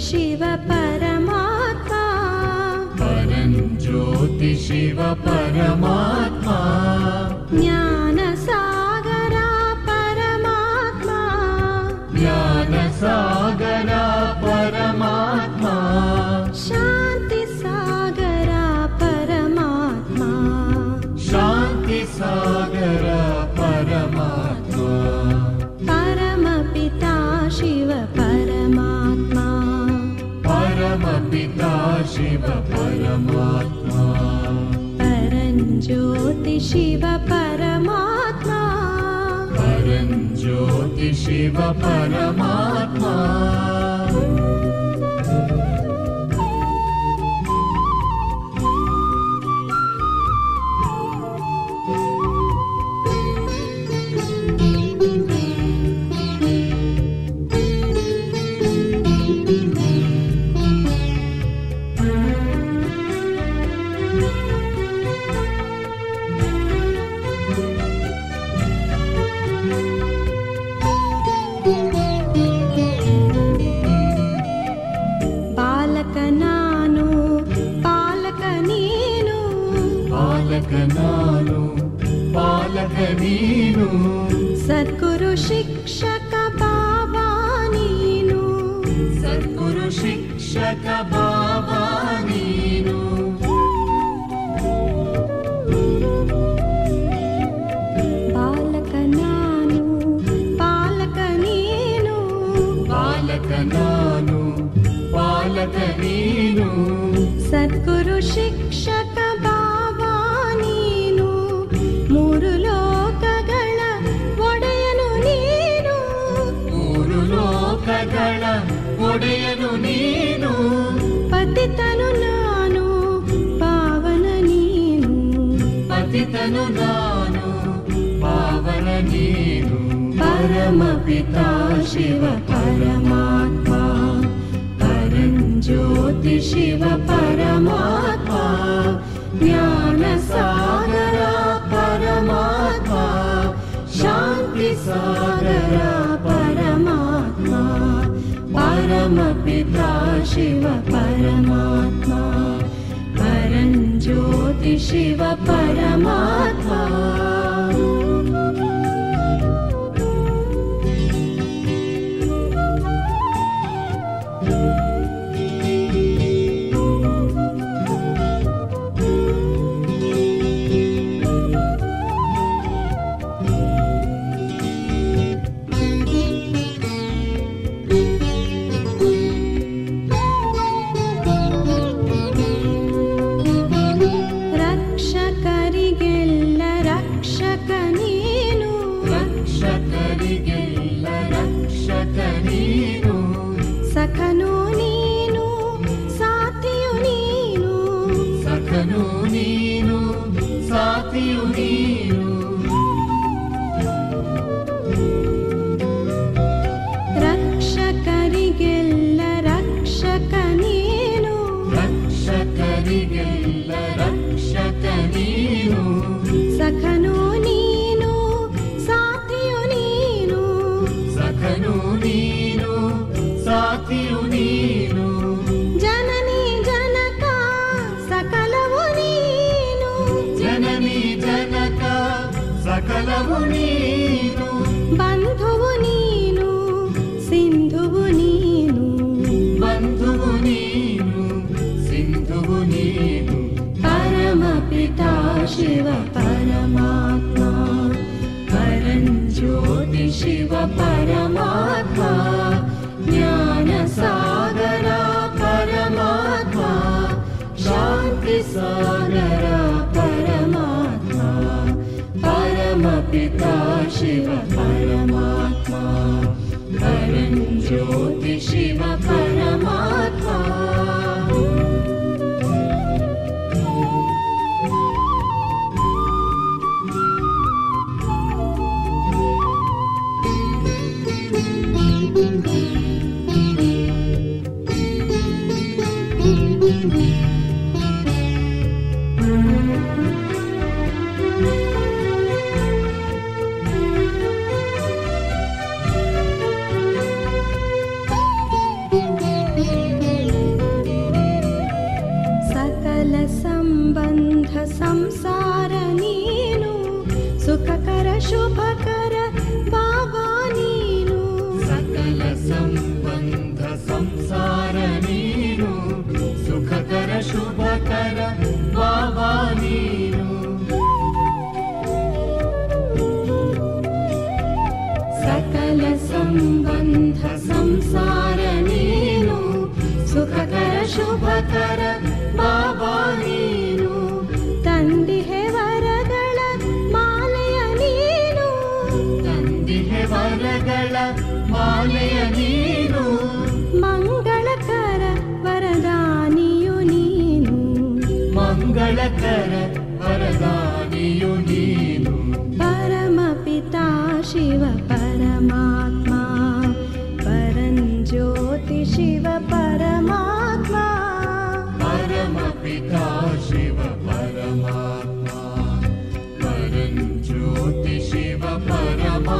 शिव परमात्मा। परं ज्योतिशिवरमा परञ्ज्योतिशिव परमात्मा परञ्ज्योतिशिव परमात्मा పతితను నాను పావన నీను. పతితను నాను పావన నీను. పరమ పితా శివ పరమాత్మ పరంజ్యోతి శివ పరమాత్మ జ్ఞాన సాగర పరమాత్మ శాంతి సాగర పరమాత్మ పరమ शिव परमात्मा परं परमात्मा। I know. ಮಂಗಳಕರ ವರದಾನಿಯು ನೀನು परमपिता शिव परमात्मा परञ्ज्योति शिव परमात्मा परमपिता शिव परमात्मा परं ज्योति शिव परमात्मा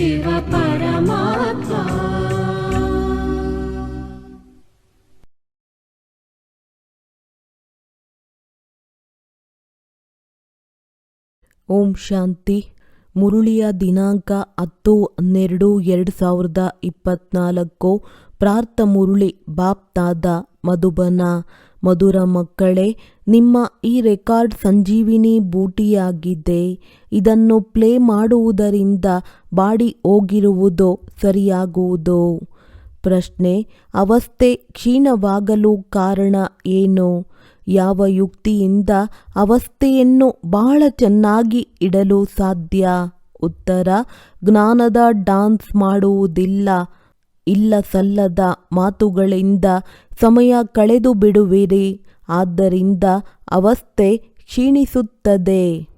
ಶಿವ ಪರಮಾತ್ಮ ಓಂ ಶಾಂತಿ. ಮುರುಳಿಯ ದಿನಾಂಕ ಹತ್ತು ಹನ್ನೆರಡು ಎರಡು ಸಾವಿರದ ಇಪ್ಪತ್ನಾಲ್ಕು. ಪ್ರಾರ್ಥ ಮುರುಳಿ, ಬಾಪ್ತಾದ ಮಧುಬನ. ಮಧುರ ಮಕ್ಕಳೇ, ನಿಮ್ಮ ಈ ರೆಕಾರ್ಡ್ ಸಂಜೀವಿನಿ ಬೂಟಿಯಾಗಿದೆ. ಇದನ್ನು ಪ್ಲೇ ಮಾಡುವುದರಿಂದ ಬಾಡಿ ಹೋಗಿರುವುದು, ಸರಿಯಾಗುವುದು? ಪ್ರಶ್ನೆ. ಅವಸ್ಥೆ ಕ್ಷೀಣವಾಗಲು ಕಾರಣ ಏನು? ಯಾವ ಯುಕ್ತಿಯಿಂದ ಅವಸ್ಥೆಯನ್ನು ಬಹಳ ಚೆನ್ನಾಗಿ ಇಡಲು ಸಾಧ್ಯ? ಉತ್ತರ. ಜ್ಞಾನದ ಡಾನ್ಸ್ ಮಾಡುವುದಿಲ್ಲ. ಇಲ್ಲ ಸಲ್ಲದ ಮಾತುಗಳಿಂದ ಸಮಯ ಕಳೆದು ಬಿಡುವಿರಿ. ಆದ್ದರಿಂದ ಅವಸ್ಥೆ ಕ್ಷೀಣಿಸುತ್ತದೆ.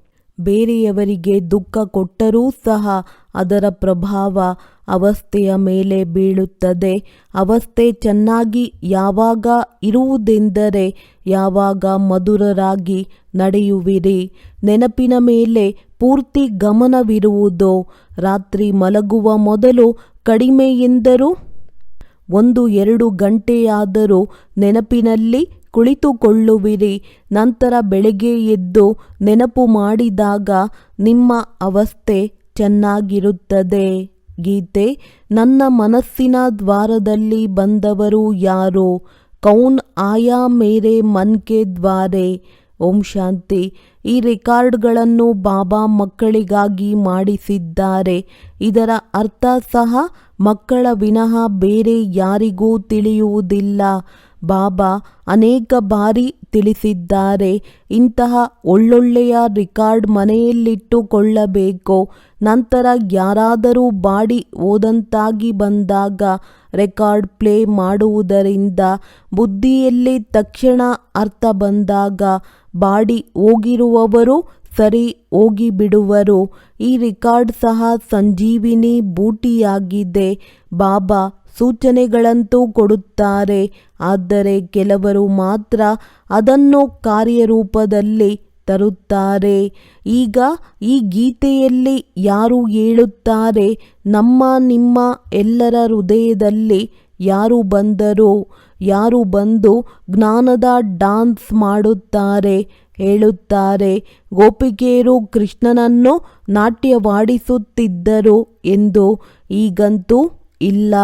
ಬೇರೆಯವರಿಗೆ ದುಃಖ ಕೊಟ್ಟರೂ ಸಹ ಅದರ ಪ್ರಭಾವ ಅವಸ್ಥೆಯ ಮೇಲೆ ಬೀಳುತ್ತದೆ. ಅವಸ್ಥೆ ಚೆನ್ನಾಗಿ ಯಾವಾಗ ಇರುವುದೆಂದರೆ ಯಾವಾಗ ಮಧುರರಾಗಿ ನಡೆಯುವಿರಿ. ನೆನಪಿನ ಮೇಲೆ ಪೂರ್ತಿ ಗಮನವಿರುವುದು, ರಾತ್ರಿ ಮಲಗುವ ಮೊದಲು ಕಡಿಮೆ ಎಂದರೂ ಒಂದು ಎರಡು ಗಂಟೆಯಾದರೂ ನೆನಪಿನಲ್ಲಿ ಕುಳಿತುಕೊಳ್ಳುವಿರಿ. ನಂತರ ಬೆಳಗ್ಗೆ ಎದ್ದು ನೆನಪು ಮಾಡಿದಾಗ ನಿಮ್ಮ ಅವಸ್ಥೆ ಚೆನ್ನಾಗಿರುತ್ತದೆ. ಗೀತೆ, ನನ್ನ ಮನಸ್ಸಿನ ದ್ವಾರದಲ್ಲಿ ಬಂದವರು ಯಾರು? ಕೌನ್ ಆಯಾ ಮೇರೆ ಮನ್ ಕೆ ದ್ವಾರೆ. ಓಂ ಶಾಂತಿ. ಈ ರೆಕಾರ್ಡ್ಗಳನ್ನು ಬಾಬಾ ಮಕ್ಕಳಿಗಾಗಿ ಮಾಡಿಸಿದ್ದಾರೆ. ಇದರ ಅರ್ಥ ಸಹ ಮಕ್ಕಳ ವಿನಃ ಬೇರೆ ಯಾರಿಗೂ ತಿಳಿಯುವುದಿಲ್ಲ. ಬಾಬಾ ಅನೇಕ ಬಾರಿ ತಿಳಿಸಿದ್ದಾರೆ. ಇಂತಹ ಒಳ್ಳೊಳ್ಳೆಯ ರೆಕಾರ್ಡ್ ಮನೆಯಲ್ಲಿಟ್ಟುಕೊಳ್ಳಬೇಕು. ನಂತರ ಯಾರಾದರೂ ಬಾಡಿ ಓದಂತಾಗಿ ಬಂದಾಗ ರೆಕಾರ್ಡ್ ಪ್ಲೇ ಮಾಡುವುದರಿಂದ ಬುದ್ಧಿಯಲ್ಲಿ ತಕ್ಷಣ ಅರ್ಥ ಬಂದಾಗ ಬಾಡಿ ಹೋಗಿರುವವರು ಸರಿ ಹೋಗಿಬಿಡುವರು. ಈ ರೆಕಾರ್ಡ್ ಸಹ ಸಂಜೀವಿನಿ ಬೂಟಿಯಾಗಿದೆ. ಬಾಬಾ ಸೂಚನೆಗಳಂತೂ ಕೊಡುತ್ತಾರೆ. ಆದರೆ ಕೆಲವರು ಮಾತ್ರ ಅದನ್ನು ಕಾರ್ಯರೂಪದಲ್ಲಿ ತರುತ್ತಾರೆ. ಈಗ ಈ ಗೀತೆಯಲ್ಲಿ ಯಾರು ಹೇಳುತ್ತಾರೆ? ನಮ್ಮ ನಿಮ್ಮ ಎಲ್ಲರ ಹೃದಯದಲ್ಲಿ ಯಾರು ಬಂದರು? ಯಾರು ಬಂದು ಜ್ಞಾನದ ಡಾನ್ಸ್ ಮಾಡುತ್ತಾರೆ? ಹೇಳುತ್ತಾರೆ, ಗೋಪಿಕೆಯರು ಕೃಷ್ಣನನ್ನು ನಾಟ್ಯವಾಡಿಸುತ್ತಿದ್ದರು ಎಂದು ಈಗಂತೂ ಇಲ್ಲ.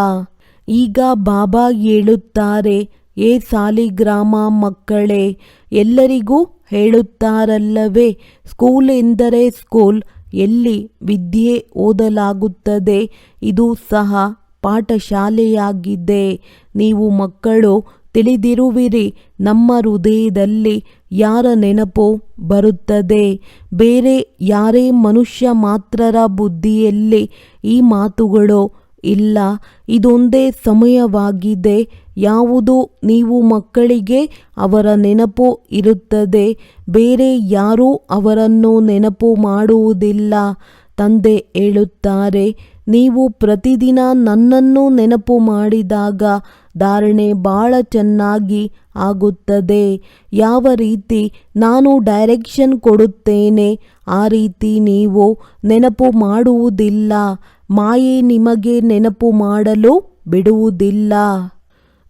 ಈಗ ಬಾಬಾ ಹೇಳುತ್ತಾರೆ, ಏ ಸಾಲಿಗ್ರಾಮ ಮಕ್ಕಳೇ, ಎಲ್ಲರಿಗೂ ಹೇಳುತ್ತಾರಲ್ಲವೇ? ಸ್ಕೂಲ್ ಎಂದರೆ ಸ್ಕೂಲ್, ಎಲ್ಲಿ ವಿದ್ಯೆ ಓದಲಾಗುತ್ತದೆ, ಇದು ಸಹ ಪಾಠಶಾಲೆಯಾಗಿದೆ. ನೀವು ಮಕ್ಕಳು, ತಿಳಿದಿರುವಿರಿ, ನಮ್ಮ ಹೃದಯದಲ್ಲಿ ಯಾರ ನೆನಪು ಬರುತ್ತದೆ? ಬೇರೆ ಯಾರೇ ಮನುಷ್ಯ ಮಾತ್ರರ ಬುದ್ಧಿಯಲ್ಲಿ ಈ ಮಾತುಗಳು ಇಲ್ಲ, ಇದೊಂದೇ ಸಮಯವಾಗಿದೆ. ಯಾವುದು ನೀವು ಮಕ್ಕಳಿಗೆ ಅವರ ನೆನಪು ಇರುತ್ತದೆ. ಬೇರೆ ಯಾರೂ ಅವರನ್ನು ನೆನಪು ಮಾಡುವುದಿಲ್ಲ, ತಂದೆ ಹೇಳುತ್ತಾರೆ. ನೀವು ಪ್ರತಿದಿನ ನನ್ನನ್ನು ನೆನಪು ಮಾಡಿದಾಗ ಧಾರಣೆ ಬಹಳ ಚೆನ್ನಾಗಿ ಆಗುತ್ತದೆ. ಯಾವ ರೀತಿ ನಾನು ಡೈರೆಕ್ಷನ್ ಕೊಡುತ್ತೇನೆ, ಆ ರೀತಿ ನೀವು ನೆನಪು ಮಾಡುವುದಿಲ್ಲ. ಮಾಯೆ ನಿಮಗೆ ನೆನಪು ಮಾಡಲು ಬಿಡುವುದಿಲ್ಲ.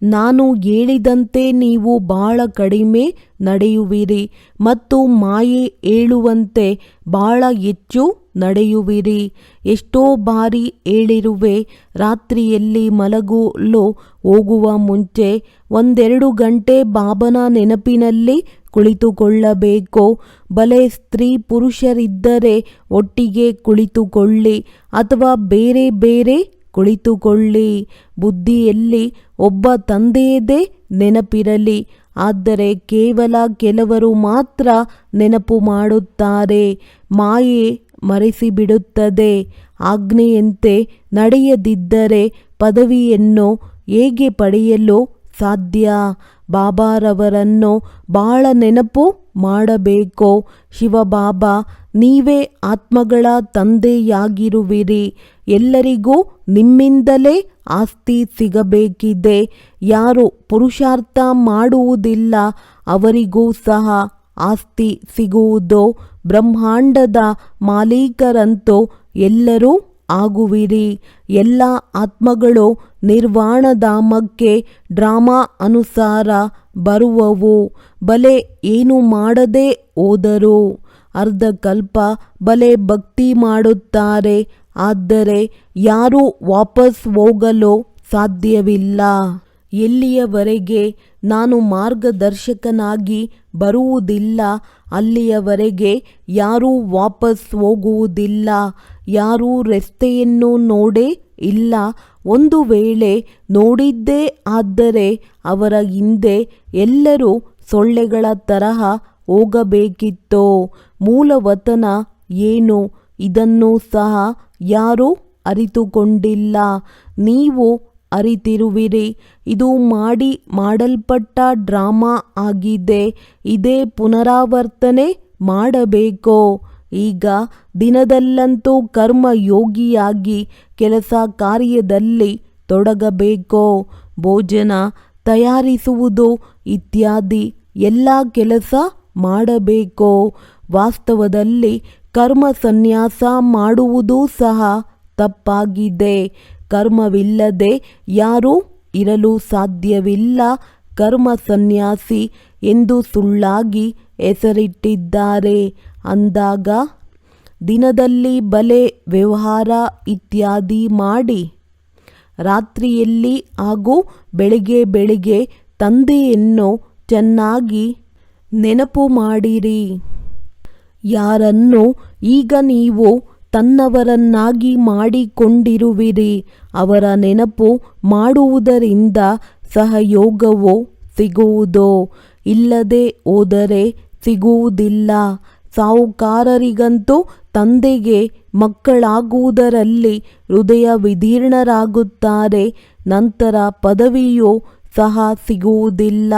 ನಾನು ಹೇಳಿದಂತೆ ನೀವು ಬಹಳ ಕಡಿಮೆ ನಡೆಯುವಿರಿ ಮತ್ತು ಮಾಯೆ ಹೇಳುವಂತೆ ಬಹಳ ಹೆಚ್ಚು ನಡೆಯುವಿರಿ. ಎಷ್ಟೋ ಬಾರಿ ಹೇಳಿರುವೆ, ರಾತ್ರಿಯಲ್ಲಿ ಮಲಗಲು ಹೋಗುವ ಮುಂಚೆ ಒಂದೆರಡು ಗಂಟೆ ಬಾಬನ ನೆನಪಿನಲ್ಲಿ ಕುಳಿತುಕೊಳ್ಳಬೇಕು. ಬಲೆ ಸ್ತ್ರೀ ಪುರುಷರಿದ್ದರೆ ಒಟ್ಟಿಗೆ ಕುಳಿತುಕೊಳ್ಳಿ ಅಥವಾ ಬೇರೆ ಬೇರೆ ಕುಳಿತುಕೊಳ್ಳಿ. ಬುದ್ಧಿಯಲ್ಲಿ ಒಬ್ಬ ತಂದೆಯದೇ ನೆನಪಿರಲಿ. ಆದರೆ ಕೇವಲ ಕೆಲವರು ಮಾತ್ರ ನೆನಪು ಮಾಡುತ್ತಾರೆ. ಮಾಯೆ ಮರೆಸಿಬಿಡುತ್ತದೆ. ಆಜ್ಞೆಯಂತೆ ನಡೆಯದಿದ್ದರೆ ಪದವಿಯನ್ನು ಹೇಗೆ ಪಡೆಯಲು ಸಾಧ್ಯ? ಬಾಬಾರವರನ್ನು ಬಹಳ ನೆನಪು ಮಾಡಬೇಕು. ಶಿವಬಾಬಾ ನೀವೇ ಆತ್ಮಗಳ ತಂದೆಯಾಗಿರುವಿರಿ. ಎಲ್ಲರಿಗೂ ನಿಮ್ಮಿಂದಲೇ ಆಸ್ತಿ ಸಿಗಬೇಕಿದೆ. ಯಾರು ಪುರುಷಾರ್ಥ ಮಾಡುವುದಿಲ್ಲ, ಅವರಿಗೂ ಸಹ ಆಸ್ತಿ ಸಿಗುವುದೋ, ಬ್ರಹ್ಮಾಂಡದ ಮಾಲೀಕರಂತೂ ಎಲ್ಲರೂ ಆಗುವಿರಿ. ಎಲ್ಲ ಆತ್ಮಗಳು ನಿರ್ವಾಣಧಾಮಕ್ಕೆ ಡ್ರಾಮಾ ಅನುಸಾರ ಬರುವವು. ಬಲೆ ಏನು ಮಾಡದೆ ಹೋದರು. ಅರ್ಧಕಲ್ಪ ಬಲೆ ಭಕ್ತಿ ಮಾಡುತ್ತಾರೆ. ಆದರೆ ಯಾರೂ ವಾಪಸ್ ಹೋಗಲು ಸಾಧ್ಯವಿಲ್ಲ. ಎಲ್ಲಿಯವರೆಗೆ ನಾನು ಮಾರ್ಗದರ್ಶಕನಾಗಿ ಬರುವುದಿಲ್ಲ, ಅಲ್ಲಿಯವರೆಗೆ ಯಾರೂ ವಾಪಸ್ ಹೋಗುವುದಿಲ್ಲ. ಯಾರೂ ರಸ್ತೆಯನ್ನು ನೋಡೇ ಇಲ್ಲ. ಒಂದು ವೇಳೆ ನೋಡಿದ್ದೇ ಆದರೆ ಅವರ ಹಿಂದೆ ಎಲ್ಲರೂ ಸೊಳ್ಳೆಗಳ ತರಹ ಹೋಗಬೇಕಿತ್ತೋ. ಮೂಲವತನ ಏನು? ಇದನ್ನು ಸಹ ಯಾರೂ ಅರಿತುಕೊಂಡಿಲ್ಲ. ನೀವು ಅರಿತಿರುವಿರಿ. ಇದು ಮಾಡಿ ಮಾಡಲ್ಪಟ್ಟ ಡ್ರಾಮಾ ಆಗಿದೆ. ಇದೇ ಪುನರಾವರ್ತನೆ ಮಾಡಬೇಕೋ. ಈಗ ದಿನದಲ್ಲಂತೂ ಕರ್ಮಯೋಗಿಯಾಗಿ ಕೆಲಸ ಕಾರ್ಯದಲ್ಲಿ ತೊಡಗಬೇಕೋ. ಭೋಜನ ತಯಾರಿಸುವುದು ಇತ್ಯಾದಿ ಎಲ್ಲ ಕೆಲಸ ಮಾಡಬೇಕೋ. ವಾಸ್ತವದಲ್ಲಿ ಕರ್ಮ ಸನ್ಯಾಸ ಮಾಡುವುದೂ ಸಹ ತಪ್ಪಾಗಿದೆ. ಕರ್ಮವಿಲ್ಲದೆ ಯಾರೂ ಇರಲು ಸಾಧ್ಯವಿಲ್ಲ. ಕರ್ಮ ಸನ್ಯಾಸಿ ಎಂದು ಸುಳ್ಳಾಗಿ ಹೆಸರಿಟ್ಟಿದ್ದಾರೆ. ಅಂದಾಗ ದಿನದಲ್ಲಿ ಬಲೆ, ವ್ಯವಹಾರ ಇತ್ಯಾದಿ ಮಾಡಿ ರಾತ್ರಿಯಲ್ಲಿ ಹಾಗೂ ಬೆಳಿಗ್ಗೆ ಬೆಳಿಗ್ಗೆ ತಂದೆಯನ್ನು ಚೆನ್ನಾಗಿ ನೆನಪು ಮಾಡಿರಿ. ಯಾರನ್ನು ಈಗ ನೀವು ತನ್ನವರನ್ನಾಗಿ ಮಾಡಿಕೊಂಡಿರುವಿರಿ, ಅವರ ನೆನಪು ಮಾಡುವುದರಿಂದ ಸಹಯೋಗವು ಸಿಗುವುದೋ? ಇಲ್ಲದೆ ಹೋದರೆ ಸಿಗುವುದಿಲ್ಲ. ಸಾಹುಕಾರರಿಗಂತೂ ತಂದೆಗೆ ಮಕ್ಕಳಾಗುವುದರಲ್ಲಿ ಹೃದಯ ವಿದೀರ್ಣರಾಗುತ್ತಾರೆ ನಂತರ ಪದವಿಯೂ ಸಹ ಸಿಗುವುದಿಲ್ಲ.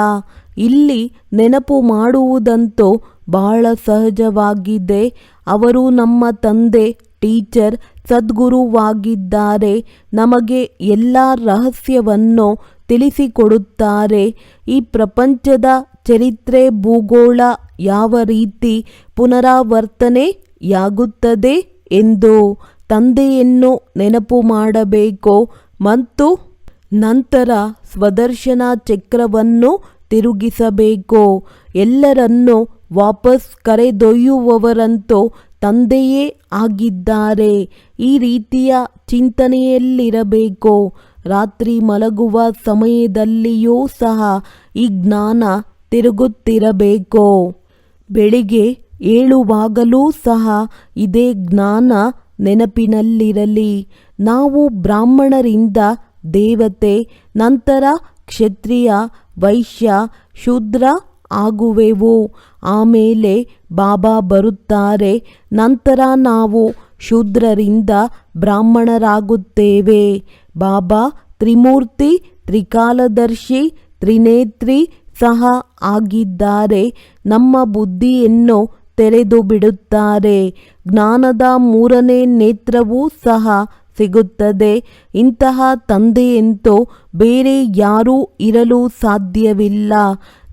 ಇಲ್ಲಿ ನೆನಪು ಮಾಡುವುದಂತೂ ಬಹಳ ಸಹಜವಾಗಿದೆ. ಅವರು ನಮ್ಮ ತಂದೆ, ಟೀಚರ್, ಸದ್ಗುರುವಾಗಿದ್ದಾರೆ. ನಮಗೆ ಎಲ್ಲ ರಹಸ್ಯವನ್ನು ತಿಳಿಸಿಕೊಡುತ್ತಾರೆ. ಈ ಪ್ರಪಂಚದ ಚರಿತ್ರೆ, ಭೂಗೋಳ ಯಾವ ರೀತಿ ಪುನರಾವರ್ತನೆಯಾಗುತ್ತದೆ ಎಂದು ತಂದೆಯನ್ನು ನೆನಪು ಮಾಡಬೇಕು ಮತ್ತು ನಂತರ ಸ್ವದರ್ಶನ ಚಕ್ರವನ್ನು ತಿರುಗಿಸಬೇಕು. ಎಲ್ಲರನ್ನೂ ವಾಪಸ್ ಕರೆದೊಯ್ಯುವವರಂತೂ ತಂದೆಯೇ ಆಗಿದ್ದಾರೆ. ಈ ರೀತಿಯ ಚಿಂತನೆಯಲ್ಲಿರಬೇಕು. ರಾತ್ರಿ ಮಲಗುವ ಸಮಯದಲ್ಲಿಯೂ ಸಹ ಈ ಜ್ಞಾನ ತಿರುಗುತ್ತಿರಬೇಕು. ಬೆಳಿಗ್ಗೆ ಏಳುವಾಗಲೂ ಸಹ ಇದೇ ಜ್ಞಾನ ನೆನಪಿನಲ್ಲಿರಲಿ. ನಾವು ಬ್ರಾಹ್ಮಣರಿಂದ ದೇವತೆ, ನಂತರ ಕ್ಷತ್ರಿಯ, ವೈಶ್ಯ, ಶೂದ್ರ ಆಗುವೆವು. ಆಮೇಲೆ ಬಾಬಾ ಬರುತ್ತಾರೆ. ನಂತರ ನಾವು ಶೂದ್ರರಿಂದ ಬ್ರಾಹ್ಮಣರಾಗುತ್ತೇವೆ. ಬಾಬಾ ತ್ರಿಮೂರ್ತಿ, ತ್ರಿಕಾಲದರ್ಶಿ, ತ್ರಿನೇತ್ರಿ ಸಹ ಆಗಿದ್ದಾರೆ. ನಮ್ಮ ಬುದ್ಧಿಯನ್ನು ತೆರೆದು ಬಿಡುತ್ತಾರೆ. ಜ್ಞಾನದ ಮೂರನೇ ನೇತ್ರವೂ ಸಹ ಸಿಗುತ್ತದೆ. ಇಂತಹ ತಂದೆಯಂತೂ ಬೇರೆ ಯಾರೂ ಇರಲು ಸಾಧ್ಯವಿಲ್ಲ.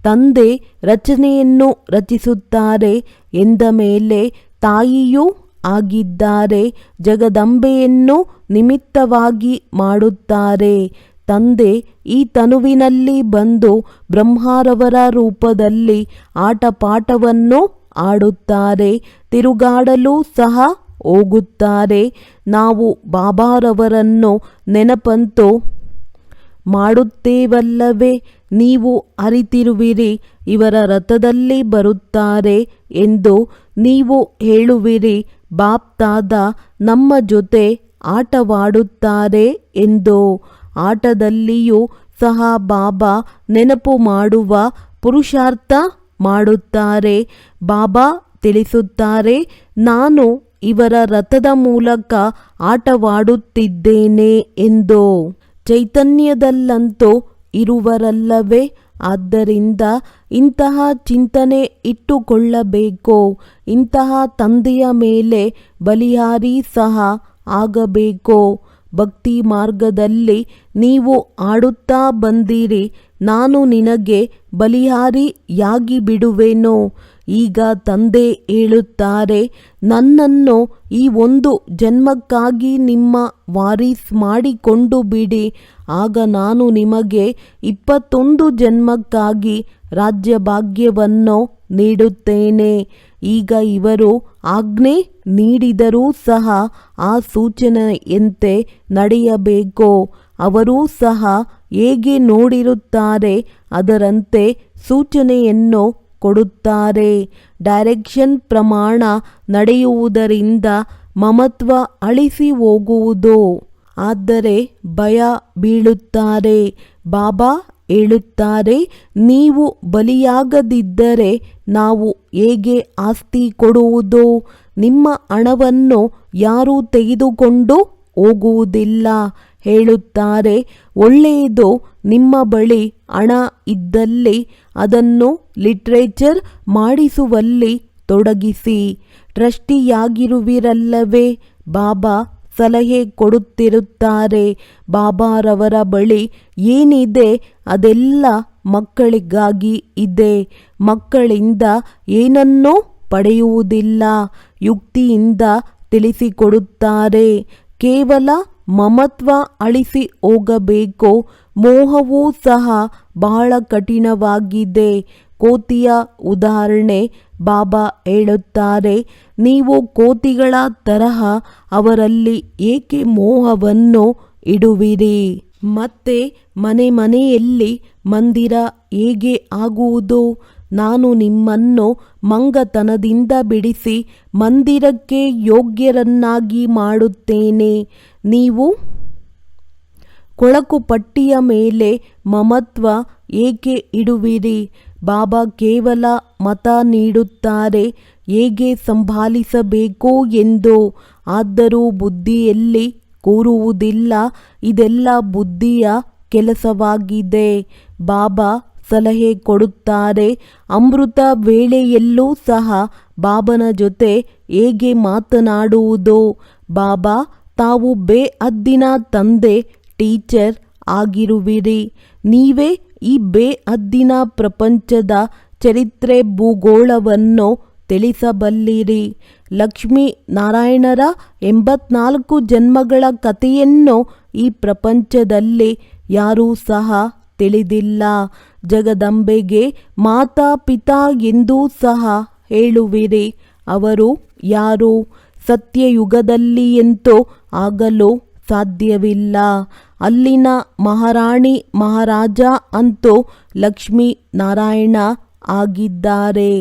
ತಂದೆ ರಚನೆಯನ್ನು ರಚಿಸುತ್ತಾರೆ ಎಂದ ಮೇಲೆ ತಾಯಿಯೂ ಆಗಿದ್ದಾರೆ, ಜಗದಂಬೆಯನ್ನು ನಿಮಿತ್ತವಾಗಿ ಮಾಡುತ್ತಾರೆ. ತಂದೆ ಈ ತನುವಿನಲ್ಲಿ ಬಂದು ಬ್ರಹ್ಮಾರವರ ರೂಪದಲ್ಲಿ ಆಟಪಾಠವನ್ನು ಆಡುತ್ತಾರೆ, ತಿರುಗಾಡಲು ಸಹ ಹೋಗುತ್ತಾರೆ. ನಾವು ಬಾಬಾರವರನ್ನು ನೆನಪಂತೂ ಮಾಡುತ್ತೇವಲ್ಲವೇ ನೀವು ಅರಿತಿರುವಿರಿ, ಇವರ ರಥದಲ್ಲಿ ಬರುತ್ತಾರೆ ಎಂದು ನೀವು ಹೇಳುವಿರಿ, ಬಾಪ್ತಾದ ನಮ್ಮ ಜೊತೆ ಆಟವಾಡುತ್ತಾರೆ ಎಂದು. ಆಟದಲ್ಲಿಯೂ ಸಹ ಬಾಬಾ ನೆನಪು ಮಾಡುವ ಪುರುಷಾರ್ಥ ಮಾಡುತ್ತಾರೆ. ಬಾಬಾ ತಿಳಿಸುತ್ತಾರೆ, ನಾನು ಇವರ ರಥದ ಮೂಲಕ ಆಟವಾಡುತ್ತಿದ್ದೇನೆ ಎಂದು. ಚೈತನ್ಯದಲ್ಲಂತೂ ಇರುವರಲ್ಲವೇ? ಆದ್ದರಿಂದ ಇಂತಹ ಚಿಂತನೆ ಇಟ್ಟುಕೊಳ್ಳಬೇಕು. ಇಂತಹ ತಂದೆಯ ಮೇಲೆ ಬಲಿಹಾರಿ ಸಹ ಆಗಬೇಕು. ಭಕ್ತಿ ಮಾರ್ಗದಲ್ಲಿ ನೀವು ಆಡುತ್ತಾ ಬಂದಿರಿ. ನಾನು ನಿನಗೆ ಬಲಿಹಾರಿಯಾಗಿ ಬಿಡುವೆನು ಈಗ ತಂದೆ ಹೇಳುತ್ತಾರೆ, ನನ್ನನ್ನು ಈ ಒಂದು ಜನ್ಮಕ್ಕಾಗಿ ನಿಮ್ಮ ವಾರೀಸ್ ಮಾಡಿಕೊಂಡು ಬಿಡಿ. ಆಗ ನಾನು ನಿಮಗೆ ಇಪ್ಪತ್ತೊಂದು ಜನ್ಮಕ್ಕಾಗಿ ರಾಜ್ಯ ಭಾಗ್ಯವನ್ನು ನೀಡುತ್ತೇನೆ. ಈಗ ಇವರು ಆಜ್ಞೆ ನೀಡಿದರೂ ಸಹ ಆ ಸೂಚನೆಯಂತೆ ನಡೆಯಬೇಕು. ಅವರೂ ಸಹ ಹೇಗೆ ನೋಡಿರುತ್ತಾರೆ ಅದರಂತೆ ಸೂಚನೆಯನ್ನು ಕೊಡುತ್ತಾರೆ. ಡೈರೆಕ್ಷನ್ ಪ್ರಮಾಣ ನಡೆಯುವುದರಿಂದ ಮಮತ್ವ ಅಳಿಸಿ ಹೋಗುವುದು. ಆದರೆ ಭಯ ಬೀಳುತ್ತಾರೆ. ಬಾಬಾ ಹೇಳುತ್ತಾರೆ, ನೀವು ಬಲಿಯಾಗದಿದ್ದರೆ ನಾವು ಹೇಗೆ ಆಸ್ತಿ ಕೊಡುವುದು? ನಿಮ್ಮ ಹಣವನ್ನು ಯಾರೂ ತೆಗೆದುಕೊಂಡು ಹೋಗುವುದಿಲ್ಲ, ಹೇಳುತ್ತಾರೆ. ಒಳ್ಳೆಯದು ನಿಮ್ಮ ಬಳಿ ಹಣ ಇದ್ದಲ್ಲಿ ಅದನ್ನು ಲಿಟ್ರೇಚರ್ ಮಾಡಿಸುವಲ್ಲಿ ತೊಡಗಿಸಿ. ಟ್ರಸ್ಟಿಯಾಗಿರುವಿರಲ್ಲವೇ, ಬಾಬಾ? ಸಲಹೆ ಕೊಡುತ್ತಿರುತ್ತಾರೆ ಬಾಬಾರವರ ಬಳಿ. ಏನಿದೆ? ಅದೆಲ್ಲ ಮಕ್ಕಳಿಗಾಗಿ ಇದೆ. ಮಕ್ಕಳಿಂದ ಏನನ್ನೂ ಪಡೆಯುವುದಿಲ್ಲ. ಯುಕ್ತಿಯಿಂದ ತಿಳಿಸಿಕೊಡುತ್ತಾರೆ. ಕೇವಲ ಮಮತ್ವ ಅಳಿಸಿ ಹೋಗಬೇಕು. ಮೋಹವೂ ಸಹ ಬಹಳ ಕಠಿಣವಾಗಿದೆ. ಕೋತಿಯ ಉದಾಹರಣೆ ಬಾಬಾ ಹೇಳುತ್ತಾರೆ, ನೀವು ಕೋತಿಗಳ ತರಹ ಅವರಲ್ಲಿ ಏಕೆ ಮೋಹವನ್ನು ಇಡುವಿರಿ? ಮತ್ತೆ ಮನೆ ಮನೆಯಲ್ಲಿ ಮಂದಿರ ಹೇಗೆ ಆಗುವುದು? ನಾನು ನಿಮ್ಮನ್ನು ಮಂಗತನದಿಂದ ಬಿಡಿಸಿ ಮಂದಿರಕ್ಕೆ ಯೋಗ್ಯರನ್ನಾಗಿ ಮಾಡುತ್ತೇನೆ. ನೀವು ಕೊಳಕು ಪಟ್ಟಿಯ ಮೇಲೆ ಮಮತ್ವ ಏಕೆ ಇಡುವಿರಿ? ಬಾಬಾ ಕೇವಲ ಮತ ನೀಡುತ್ತಾರೆ, ಹೇಗೆ ಸಂಭಾಲಿಸಬೇಕು ಎಂದು. ಆದರೂ ಬುದ್ಧಿಯಲ್ಲಿ ಕೂರುವುದಿಲ್ಲ, ಇದೆಲ್ಲ ಬುದ್ಧಿಯ ಕೆಲಸವಾಗಿದೆ. ಬಾಬಾ ಸಲಹೆ ಕೊಡುತ್ತಾರೆ, ಅಮೃತ ವೇಳೆಯಲ್ಲೂ ಸಹ ಬಾಬನ ಜೊತೆ ಹೇಗೆ ಮಾತನಾಡುವುದು. ಬಾಬಾ, ತಾವು ಬೇಅದ್ದಿನ ತಂದೆ, ಟೀಚರ್ ಆಗಿರುವಿರಿ. ನೀವೇ ಈ ಬೇಅದ್ದಿನ ಪ್ರಪಂಚದ ಚರಿತ್ರೆ ಭೂಗೋಳವನ್ನು ತಿಳಿಸಬಲ್ಲಿರಿ. ಲಕ್ಷ್ಮೀ ನಾರಾಯಣರ ಎಂಬತ್ನಾಲ್ಕು ಜನ್ಮಗಳ ಕಥೆಯನ್ನು ಈ ಪ್ರಪಂಚದಲ್ಲಿ ಯಾರೂ ಸಹ ತಿಳಿದಿಲ್ಲ. ಜಗದಂಬೆಗೆ ಮಾತಾ ಪಿತಾ ಎಂದೂ ಸಹ ಹೇಳುವಿರಿ. ಅವರು ಯಾರು? ಸತ್ಯಯುಗದಲ್ಲಿ ಎಂತೋ ಆಗಲು ಸಾಧ್ಯವಿಲ್ಲ. ಅಲ್ಲಿನ ಮಹಾರಾಣಿ, ಮಹಾರಾಜ ಅಂತೂ ಲಕ್ಷ್ಮೀ ನಾರಾಯಣ ಆಗಿದ್ದಾರೆ.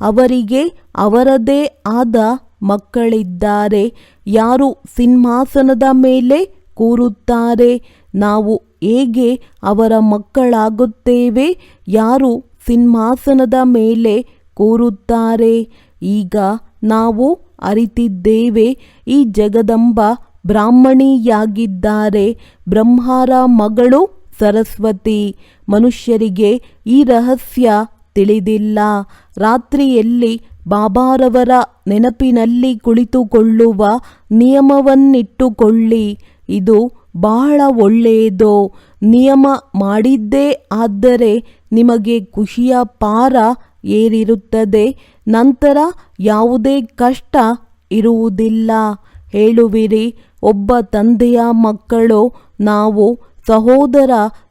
ಅವರಿಗೆ ಅವರದೇ ಆದ ಮಕ್ಕಳಿದ್ದಾರೆ. ಯಾರು ಸಿಂಹಾಸನದ ಮೇಲೆ ಕೂರುತ್ತಾರೆ, ನಾವು ಹೇಗೆ ಅವರ ಮಕ್ಕಳಾಗುತ್ತೇವೆ? ಯಾರು ಸಿಂಹಾಸನದ ಮೇಲೆ ಕೂರುತ್ತಾರೆ? ಈಗ ನಾವು ಅರಿತಿದ್ದೇವೆ, ಈ ಜಗದಂಬ ಬ್ರಾಹ್ಮಣಿಯಾಗಿದ್ದಾರೆ. ಬ್ರಹ್ಮಾರ ಮಗಳು ಸರಸ್ವತಿ. ಮನುಷ್ಯರಿಗೆ ಈ ರಹಸ್ಯ ತಿಳಿದಿಲ್ಲ. ರಾತ್ರಿಯಲ್ಲಿ ಬಾಬಾರವರ ನೆನಪಿನಲ್ಲಿ ಕುಳಿತುಕೊಳ್ಳುವ ನಿಯಮವನ್ನಿಟ್ಟುಕೊಳ್ಳಿ. ಇದು ಬಹಳ ಒಳ್ಳೆಯದು. ನಿಯಮ ಮಾಡಿದ್ದೇ ಆದರೆ ನಿಮಗೆ ಖುಷಿಯ ಪಾರ ಏರಿರುತ್ತದೆ. ನಂತರ ಯಾವುದೇ ಕಷ್ಟ ಇರುವುದಿಲ್ಲ. ಹೇಳುವಿರಿ ಒಬ್ಬ ತಂದೆಯ ಮಕ್ಕಳು ನಾವು ಸಹೋದರ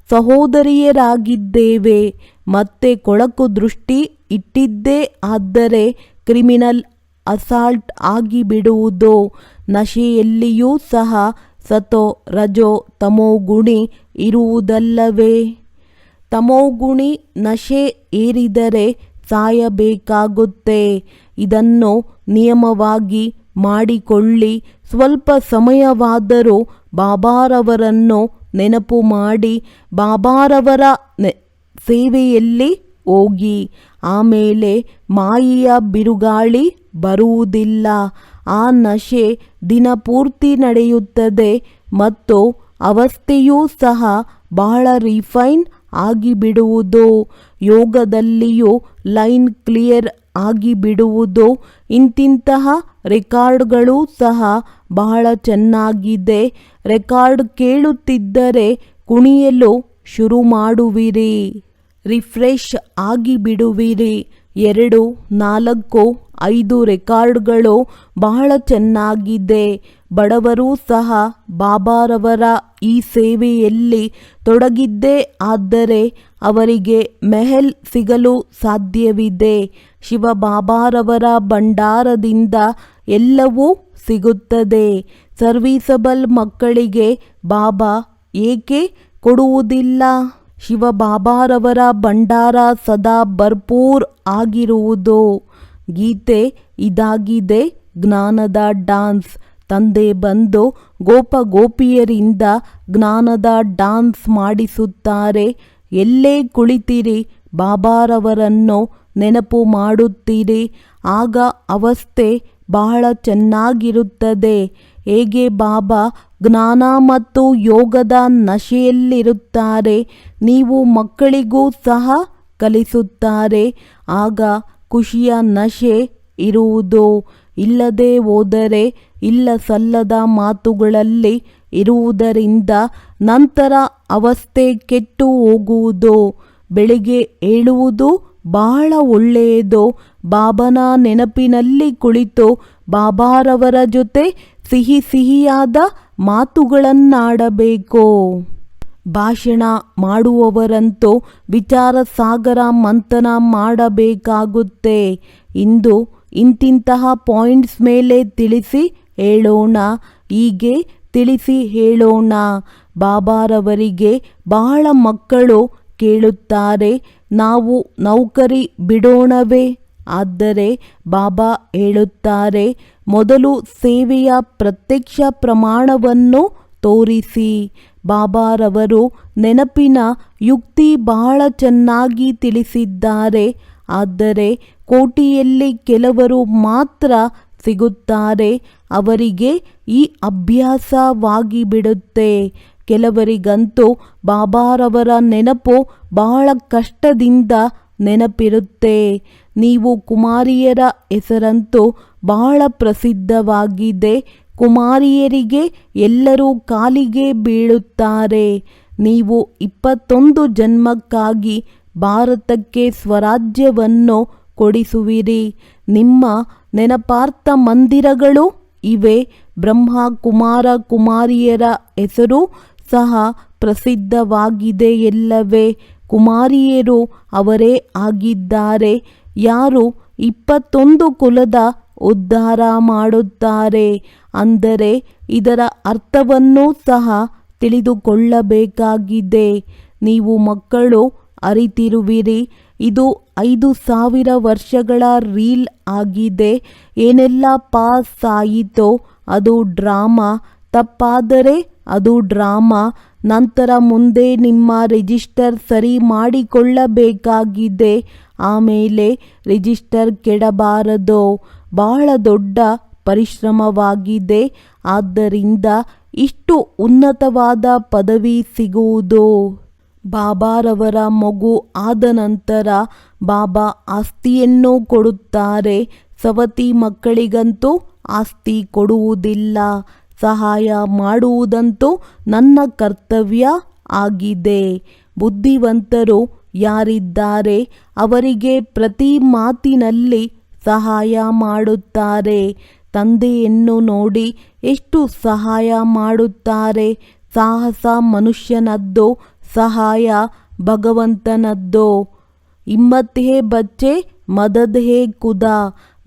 ಸಹೋದರಿಯರಾಗಿದ್ದೇವೆ. ಮತ್ತೆ ಕೊಳಕು ದೃಷ್ಟಿ ಇಟ್ಟಿದ್ದೇ ಆದರೆ ಕ್ರಿಮಿನಲ್ ಅಸಾಲ್ಟ್ ಆಗಿಬಿಡುವುದು. ನಶೆಯಲ್ಲಿಯೂ ಸಹ ಸತೋ, ರಜೋ ತಮೋಗುಣಿ ಇರುವುದಲ್ಲವೇ? ತಮೋಗುಣಿ ನಶೆ ಏರಿದರೆ ಸಾಯಬೇಕಾಗುತ್ತೆ. ಇದನ್ನು ನಿಯಮವಾಗಿ ಮಾಡಿಕೊಳ್ಳಿ. ಸ್ವಲ್ಪ ಸಮಯವಾದರೂ ಬಾಬಾರವರನ್ನು ನೆನಪು ಮಾಡಿ ಬಾಬಾರವರ ಸೇವೆಯಲ್ಲಿ ಹೋಗಿ ಆಮೇಲೆ ಮಾಯಿಯ ಬಿರುಗಾಳಿ ಬರುವುದಿಲ್ಲ. ಆ ನಶೆ ದಿನಪೂರ್ತಿ ನಡೆಯುತ್ತದೆ ಮತ್ತು ಅವಸ್ಥೆಯೂ ಸಹ ಬಹಳ ರಿಫೈನ್ ಆಗಿಬಿಡುವುದು. ಯೋಗದಲ್ಲಿಯೂ ಲೈನ್ ಕ್ಲಿಯರ್ ಆಗಿಬಿಡುವುದು. ಇಂತಿಂತಹ ರೆಕಾರ್ಡ್ಗಳು ಸಹ ಬಹಳ ಚೆನ್ನಾಗಿದೆ. ರೆಕಾರ್ಡ್ ಕೇಳುತ್ತಿದ್ದರೆ ಕುಣಿಯಲು ಶುರು ಮಾಡುವಿರಿ. ರಿಫ್ರೆಶ್ ಆಗಿಬಿಡುವಿರಿ. ಎರಡು, ನಾಲ್ಕು, ಐದು ರೆಕಾರ್ಡ್ಗಳು ಬಹಳ ಚೆನ್ನಾಗಿದೆ. ಬಡವರೂ ಸಹ ಬಾಬಾರವರ ಈ ಸೇವೆಯಲ್ಲಿ ತೊಡಗಿದ್ದೇ ಆದರೆ ಅವರಿಗೆ ಮೆಹಲ್ ಸಿಗಲು ಸಾಧ್ಯವಿದೆ. ಶಿವಬಾಬಾರವರ ಭಂಡಾರದಿಂದ ಎಲ್ಲವೂ ಸಿಗುತ್ತದೆ. ಸರ್ವೀಸಬಲ್ ಮಕ್ಕಳಿಗೆ ಬಾಬಾ ಏಕೆ ಕೊಡುವುದಿಲ್ಲ? ಶಿವಬಾಬಾರವರ ಭಂಡಾರ ಸದಾ ಭರ್ಪೂರ್ ಆಗಿರುವುದು. ಗೀತೆ ಇದಾಗಿದೆ ಜ್ಞಾನದ ಡಾನ್ಸ್. ತಂದೆ ಬಂದು ಗೋಪ ಗೋಪಿಯರಿಂದ ಜ್ಞಾನದ ಡಾನ್ಸ್ ಮಾಡಿಸುತ್ತಾರೆ. ಎಲ್ಲೇ ಕುಳಿತಿರಿ, ಬಾಬಾರವರನ್ನು ನೆನಪು ಮಾಡುತ್ತೀರಿ. ಆಗ ಅವಸ್ಥೆ ಬಹಳ ಚೆನ್ನಾಗಿರುತ್ತದೆ. ಹೇಗೆ ಬಾಬಾ ಜ್ಞಾನ ಮತ್ತು ಯೋಗದ ನಶೆಯಲ್ಲಿರುತ್ತಾರೆ, ನೀವು ಮಕ್ಕಳಿಗೂ ಸಹ ಕಲಿಸುತ್ತಾರೆ. ಆಗ ಖುಷಿಯ ನಶೆ ಇರುವುದು. ಇಲ್ಲದೆ ಹೋದರೆ ಇಲ್ಲ ಸಲ್ಲದ ಮಾತುಗಳಲ್ಲಿ ಇರುವುದರಿಂದ ನಂತರ ಅವಸ್ಥೆ ಕೆಟ್ಟು ಹೋಗುವುದು. ಬೆಳಿಗ್ಗೆ ಏಳುವುದು ಬಹಳ ಒಳ್ಳೆಯದೋ, ಬಾಬನ ನೆನಪಿನಲ್ಲಿ ಕುಳಿತು, ಬಾಬಾರವರ ಜೊತೆ ಸಿಹಿ ಸಿಹಿಯಾದ ಮಾತುಗಳನ್ನಾಡಬೇಕು? ಭಾಷಣ ಮಾಡುವವರಂತೂ ವಿಚಾರ ಸಾಗರ ಮಂಥನ ಮಾಡಬೇಕಾಗುತ್ತೆ. ಇಂದು ಇಂತಿಂತಹ ಪಾಯಿಂಟ್ಸ್ ಮೇಲೆ ತಿಳಿಸಿ ಹೇಳೋಣ. ಹೀಗೆ ತಿಳಿಸಿ ಹೇಳೋಣ. ಬಾಬಾರವರಿಗೆ ಬಹಳ ಮಕ್ಕಳು ಕೇಳುತ್ತಾರೆ, ನಾವು ನೌಕರಿ ಬಿಡೋಣವೇ? ಆದರೆ ಬಾಬಾ ಹೇಳುತ್ತಾರೆ, ಮೊದಲು ಸೇವೆಯ ಪ್ರತ್ಯಕ್ಷ ಪ್ರಮಾಣವನ್ನು ತೋರಿಸಿ. ಬಾಬಾರವರು ನೆನಪಿನ ಯುಕ್ತಿ ಬಹಳ ಚೆನ್ನಾಗಿ ತಿಳಿಸಿದ್ದಾರೆ, ಆದರೆ ಕೋಟಿಯಲ್ಲಿ ಕೆಲವರು ಮಾತ್ರ ಸಿಗುತ್ತಾರೆ, ಅವರಿಗೆ ಈ ಅಭ್ಯಾಸವಾಗಿ ಬಿಡುತ್ತೆ ಕೆಲವರಿಗಂತೂ ಬಾಬಾರವರ ನೆನಪು ಬಹಳ ಕಷ್ಟದಿಂದ ನೆನಪಿರುತ್ತೆ. ನೀವು ಕುಮಾರಿಯರ ಹೆಸರಂತೂ ಬಹಳ ಪ್ರಸಿದ್ಧವಾಗಿದೆ. ಕುಮಾರಿಯರಿಗೆ ಎಲ್ಲರೂ ಕಾಲಿಗೆ ಬೀಳುತ್ತಾರೆ. ನೀವು ಇಪ್ಪತ್ತೊಂದು ಜನ್ಮಕ್ಕಾಗಿ ಭಾರತಕ್ಕೆ ಸ್ವರಾಜ್ಯವನ್ನು ಕೊಡಿಸುವಿರಿ. ನಿಮ್ಮ ನೆನಪಾರ್ಥ ಮಂದಿರಗಳು ಇವೆ. ಬ್ರಹ್ಮ ಕುಮಾರ ಕುಮಾರಿಯರ ಹೆಸರು ಸಹ ಪ್ರಸಿದ್ಧವಾಗಿದೆ ಎಲ್ಲವೇ. ಕುಮಾರಿಯರು ಅವರೇ ಆಗಿದ್ದಾರೆ. ಯಾರು ಇಪ್ಪತ್ತೊಂದು ಕುಲದ ಉದ್ಧಾರ ಮಾಡುತ್ತಾರೆ ಅಂದರೆ ಇದರ ಅರ್ಥವನ್ನು ಸಹ ತಿಳಿದುಕೊಳ್ಳಬೇಕಾಗಿದೆ. ನೀವು ಮಕ್ಕಳು ಅರಿತಿರುವಿರಿ. ಇದು ಐದು ಸಾವಿರ ವರ್ಷಗಳ ರೀಲ್ ಆಗಿದೆ. ಏನೆಲ್ಲ ಪಾಸ್ ಆಯಿತೋ ಅದು ಡ್ರಾಮಾ. ತಪ್ಪಾದರೆ ಅದು ಡ್ರಾಮಾ. ನಂತರ ಮುಂದೆ ನಿಮ್ಮ ರಿಜಿಸ್ಟರ್ ಸರಿ ಮಾಡಿಕೊಳ್ಳಬೇಕಾಗಿದೆ. ಆಮೇಲೆ ರಿಜಿಸ್ಟರ್ ಕೆಡಬಾರದು. ಬಹಳ ದೊಡ್ಡ ಪರಿಶ್ರಮವಾಗಿದೆ. ಆದ್ದರಿಂದ ಇಷ್ಟು ಉನ್ನತವಾದ ಪದವಿ ಸಿಗುವುದು. ಬಾಬಾರವರ ಮಗು ಆದ ನಂತರ ಬಾಬಾ ಆಸ್ತಿಯನ್ನು ಕೊಡುತ್ತಾರೆ. ಸವತಿ ಮಕ್ಕಳಿಗಂತೂ ಆಸ್ತಿ ಕೊಡುವುದಿಲ್ಲ. ಸಹಾಯ ಮಾಡುವುದಂತೂ ನನ್ನ ಕರ್ತವ್ಯ ಆಗಿದೆ. ಬುದ್ಧಿವಂತರು ಯಾರಿದ್ದಾರೆ ಅವರಿಗೆ ಪ್ರತಿ ಮಾತಿನಲ್ಲಿ ಸಹಾಯ ಮಾಡುತ್ತಾರೆ. ತಂದೆಯನ್ನು ನೋಡಿ ಎಷ್ಟು ಸಹಾಯ ಮಾಡುತ್ತಾರೆ. ಸಾಹಸ ಮನುಷ್ಯನದ್ದು, ಸಹಾಯ ಭಗವಂತನದ್ದು. ಹಿಮ್ಮತ್ ಹೇ ಬಚ್ಚೆ ಮದದ್ ಹೇ ಕುದ.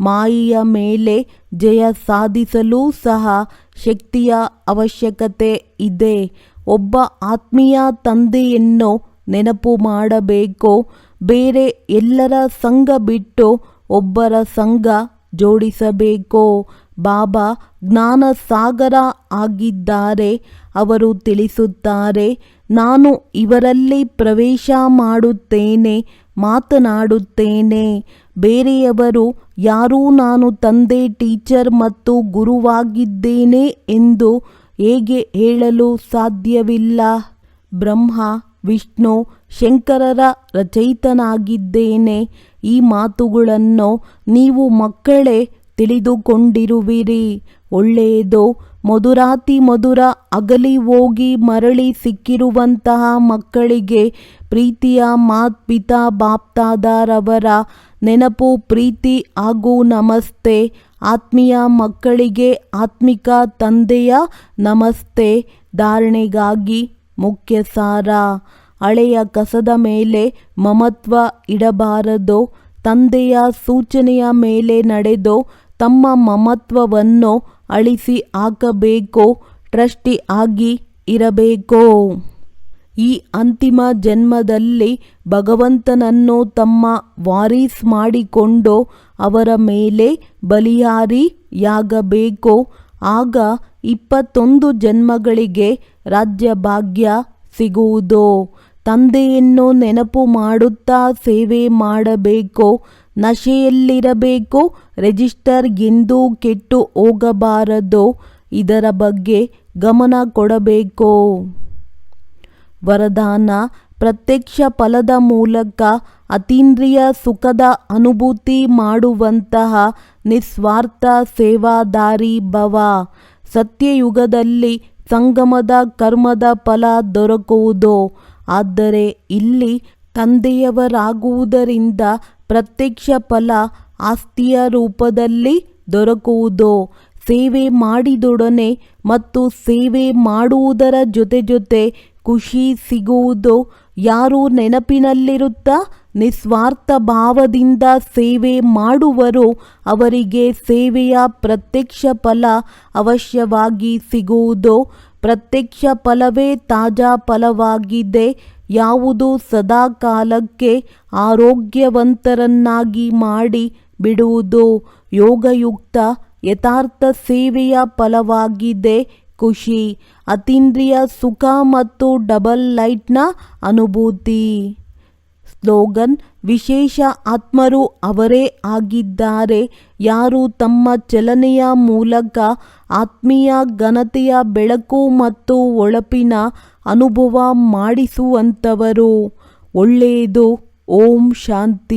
ಮಾಯಿಯ ಮೇಲೆ ಜಯ ಸಾಧಿಸಲು ಸಹ ಶಕ್ತಿಯ ಅವಶ್ಯಕತೆ ಇದೆ. ಒಬ್ಬ ಆತ್ಮೀಯ ತಂದೆಯನ್ನು ನೆನಪು ಮಾಡಬೇಕು. ಬೇರೆ ಎಲ್ಲರ ಸಂಘ ಬಿಟ್ಟು ಒಬ್ಬರ ಸಂಘ ಜೋಡಿಸಬೇಕು. ಬಾಬಾ ಜ್ಞಾನ ಸಾಗರ ಆಗಿದ್ದಾರೆ, ಅವರು ತಿಳಿಸುತ್ತಾರೆ, ನಾನು ಇವರಲ್ಲಿ ಪ್ರವೇಶ ಮಾಡುತ್ತೇನೆ, ಮಾತನಾಡುತ್ತೇನೆ. ಬೇರೆಯವರು, ಯಾರೂ ನಾನು ತಂದೆ, ಟೀಚರ್ ಮತ್ತು ಗುರುವಾಗಿದ್ದೇನೆ ಎಂದು ಹೇಗೆ ಹೇಳಲು ಸಾಧ್ಯವಿಲ್ಲ. ಬ್ರಹ್ಮ, ವಿಷ್ಣು, ಶಂಕರರ ರಚಯಿತನಾಗಿದ್ದೇನೆ. ಈ ಮಾತುಗಳನ್ನು ನೀವು ಮಕ್ಕಳೇ ತಿಳಿದುಕೊಂಡಿರುವಿರಿ. ಒಳ್ಳೆಯದು, ಮಧುರಾತಿ ಮಧುರ ಅಗಲಿ ಹೋಗಿ ಮರಳಿ ಸಿಕ್ಕಿರುವಂತಹ ಮಕ್ಕಳಿಗೆ ಪ್ರೀತಿಯ ಮಾತ್ ಪಿತಾ ಬಾಪ್ತಾದಾರವರ ನೆನಪು, ಪ್ರೀತಿ ಹಾಗೂ ನಮಸ್ತೆ, ಆತ್ಮೀಯ ಮಕ್ಕಳಿಗೆ ಆತ್ಮಿಕ ತಂದೆಯ ನಮಸ್ತೆ, ಧಾರಣೆಗಾಗಿ ಮುಖ್ಯ ಸಾರ ಹಳೆಯ ಕಸದ ಮೇಲೆ ಮಮತ್ವ ಇಡಬಾರದು, ತಂದೆಯ ಸೂಚನೆಯ ಮೇಲೆ ನಡೆದು ತಮ್ಮ ಮಮತ್ವವನ್ನು ಅಳಿಸಿ ಹಾಕಬೇಕು, ಟ್ರಸ್ಟಿ ಆಗಿ ಇರಬೇಕು. ಈ ಅಂತಿಮ ಜನ್ಮದಲ್ಲಿ ಭಗವಂತನನ್ನು ತಮ್ಮ ವಾರೀಸ್ ಮಾಡಿಕೊಂಡು ಅವರ ಮೇಲೆ ಬಲಿಹಾರಿಯಾಗಬೇಕು ಆಗ ಇಪ್ಪತ್ತೊಂದು ಜನ್ಮಗಳಿಗೆ ರಾಜ್ಯ ಭಾಗ್ಯ ಸಿಗುವುದು. ತಂದೆಯನ್ನು ನೆನಪು ಮಾಡುತ್ತಾ ಸೇವೆ ಮಾಡಬೇಕು. ನಶೆಯಲ್ಲಿರಬೇಕು. ರಿಜಿಸ್ಟರ್ ಎಂದೂ ಕೆಟ್ಟು ಹೋಗಬಾರದು. ಇದರ ಬಗ್ಗೆ ಗಮನ ಕೊಡಬೇಕು. ವರದಾನ ಪ್ರತ್ಯಕ್ಷ ಫಲದ ಮೂಲಕ ಅತೀಂದ್ರಿಯ ಸುಖದ ಅನುಭೂತಿ ಮಾಡುವಂತಹ ನಿಸ್ವಾರ್ಥ ಸೇವಾದಾರಿ ಭವ. ಸತ್ಯಯುಗದಲ್ಲಿ ಸಂಗಮದ ಕರ್ಮದ ಫಲ ದೊರಕುವುದು. ಆದರೆ ಇಲ್ಲಿ ತಂದೆಯವರಾಗುವುದರಿಂದ ಪ್ರತ್ಯಕ್ಷ ಫಲ ಆಸ್ತಿಯ ರೂಪದಲ್ಲಿ ದೊರಕುವುದು. ಸೇವೆ ಮಾಡಿದೊಡನೆ ಮತ್ತು ಸೇವೆ ಮಾಡುವುದರ ಜೊತೆ ಜೊತೆ ಖುಷಿ ಸಿಗುವುದು ಯಾರು ನೆನಪಿನಲ್ಲಿರುತ್ತಾ? ನಿಸ್ವಾರ್ಥ ಭಾವದಿಂದ ಸೇವೆ ಮಾಡುವರು ಅವರಿಗೆ ಸೇವೆಯ ಪ್ರತ್ಯಕ್ಷ ಫಲ ಅವಶ್ಯವಾಗಿ ಸಿಗುವುದು. ಪ್ರತ್ಯಕ್ಷ ಫಲವೇ ತಾಜಾ ಫಲವಾಗಿದೆ. ಯಾವುದು ಸದಾ ಕಾಲಕ್ಕೆ ಆರೋಗ್ಯವಂತರನ್ನಾಗಿ ಮಾಡಿ ಬಿಡುವುದು. ಯೋಗಯುಕ್ತ ಯಥಾರ್ಥ ಸೇವೆಯ ಫಲವಾಗಿದೆ ಖುಷಿ. ಅತೀಂದ್ರಿಯ ಸುಖ ಮತ್ತು ಡಬಲ್ ಲೈಟ್ನ ಅನುಭೂತಿ. ಸ್ಲೋಗನ್, ವಿಶೇಷ ಆತ್ಮರು ಅವರೇ ಆಗಿದ್ದಾರೆ. ಯಾರು ತಮ್ಮ ಚಲನೆಯ ಮೂಲಕ ಆತ್ಮೀಯ ಘನತೆಯ ಬೆಳಕು ಮತ್ತು ಒಳಪಿನ ಅನುಭವ ಮಾಡಿಸುವಂಥವರು ಒಳ್ಳೆಯದು, ಓಂ ಶಾಂತಿ.